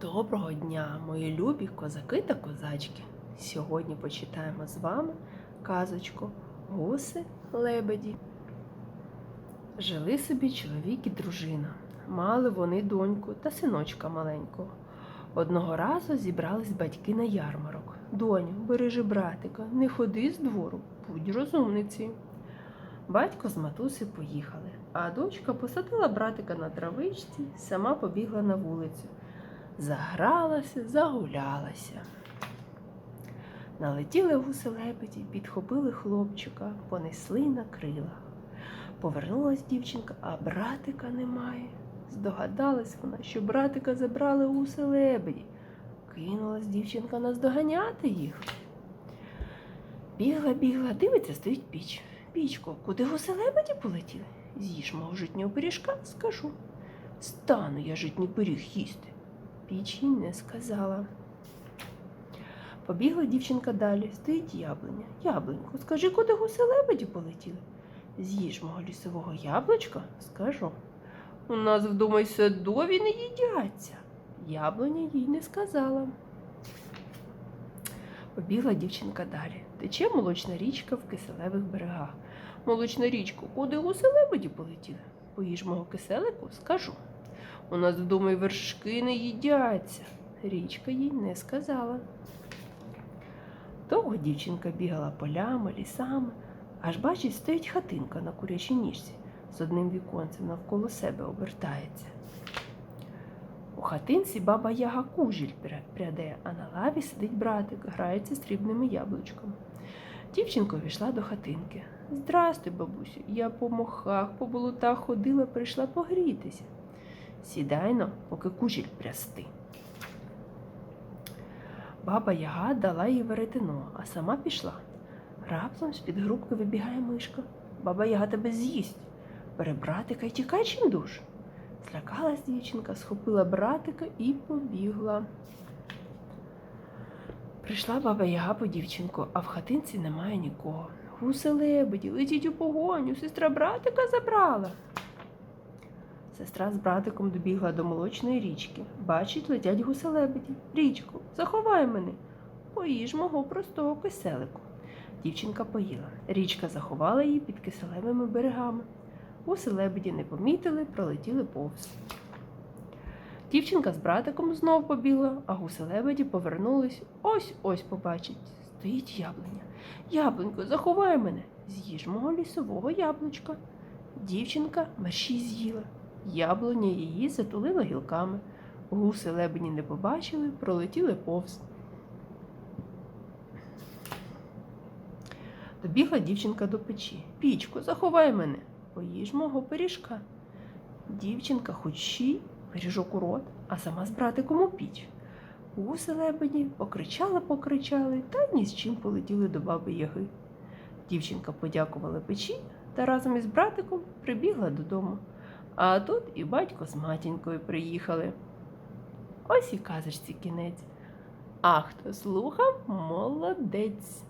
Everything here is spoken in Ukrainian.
Доброго дня, мої любі козаки та козачки. Сьогодні почитаємо з вами казочку Гуси лебеді. Жили собі чоловік і дружина. Мали вони доньку та синочка маленького. Одного разу зібрались батьки на ярмарок. Доню, бережи братика, не ходи з двору, будь розумниці. Батько з матуси поїхали, а дочка посадила братика на травичці, сама побігла на вулицю. Загралася, загулялася. Налетіли гуси лебеді, підхопили хлопчика, понесли на крилах. Повернулась дівчинка, а братика немає. Здогадалась вона, що братика забрали гуси лебеді. Кинулась дівчинка наздоганяти їх. Бігла, бігла, дивиться, стоїть піч. Пічко, куди гуси лебеді полетіли? З'їж мого житнього пиріжка, скажу. Стану я житній пиріг їсти. Піч їй не сказала. Побігла дівчинка далі, стоїть яблуня. Яблунько, скажи, куди гуси лебеді полетіли? З'їж мого лісового яблучка, скажу. У нас вдома й садові не їдяться. Яблуня їй не сказала. Побігла дівчинка далі. Тече молочна річка в киселевих берегах. Молочна річко, куди гуси лебеді полетіли? Поїж мого киселику, скажу. У нас вдома й вершки не їдяться. Річка їй не сказала. Довго дівчинка бігала полями, лісами, аж бачить, стоїть хатинка на курячій ніжці з одним віконцем навколо себе обертається. Хатинці баба Яга кужіль пряде, а на лаві сидить братик, грається срібними яблучками. Дівчинка увійшла до хатинки. Здрастуй, бабусю, я по мохах, по болотах ходила, прийшла погрітися. Сідайно, поки кужіль прясти. Баба Яга дала їй веретено, а сама пішла. Раптом з-під грубки вибігає мишка. Баба Яга тебе з'їсть. Бере братика і тікай чим душ. Злякалась дівчинка, схопила братика і побігла. Прийшла баба Яга по дівчинку, а в хатинці немає нікого. Гуси лебеді, летіть у погоню, сестра братика забрала. Сестра з братиком добігла до молочної річки. Бачить, летять гуси лебеді. Річку, заховай мене. Поїж мого простого киселику. Дівчинка поїла. Річка заховала її під киселевими берегами. Гуси лебеді не помітили, пролетіли повз. Дівчинка з братиком знов побігла, а гуси лебеді повернулись. Ось ось побачить. Стоїть яблуня. Яблунько, заховай мене. З'їж мого лісового яблучка. Дівчинка мерщій з'їла. Яблуня її затулила гілками. Гуси лебені не побачили, пролетіли повз. Добігла дівчинка до печі. Пічко, заховай мене, поїж мого пиріжка. Дівчинка хочі пиріжок у рот, а сама з братиком у піч. Гуси лебеді покричали, покричали та ні з чим полетіли до баби Яги. Дівчинка подякувала печі та разом із братиком прибігла додому. А тут і батько з матінкою приїхали. Ось і казочці кінець. А хто слухав, молодець.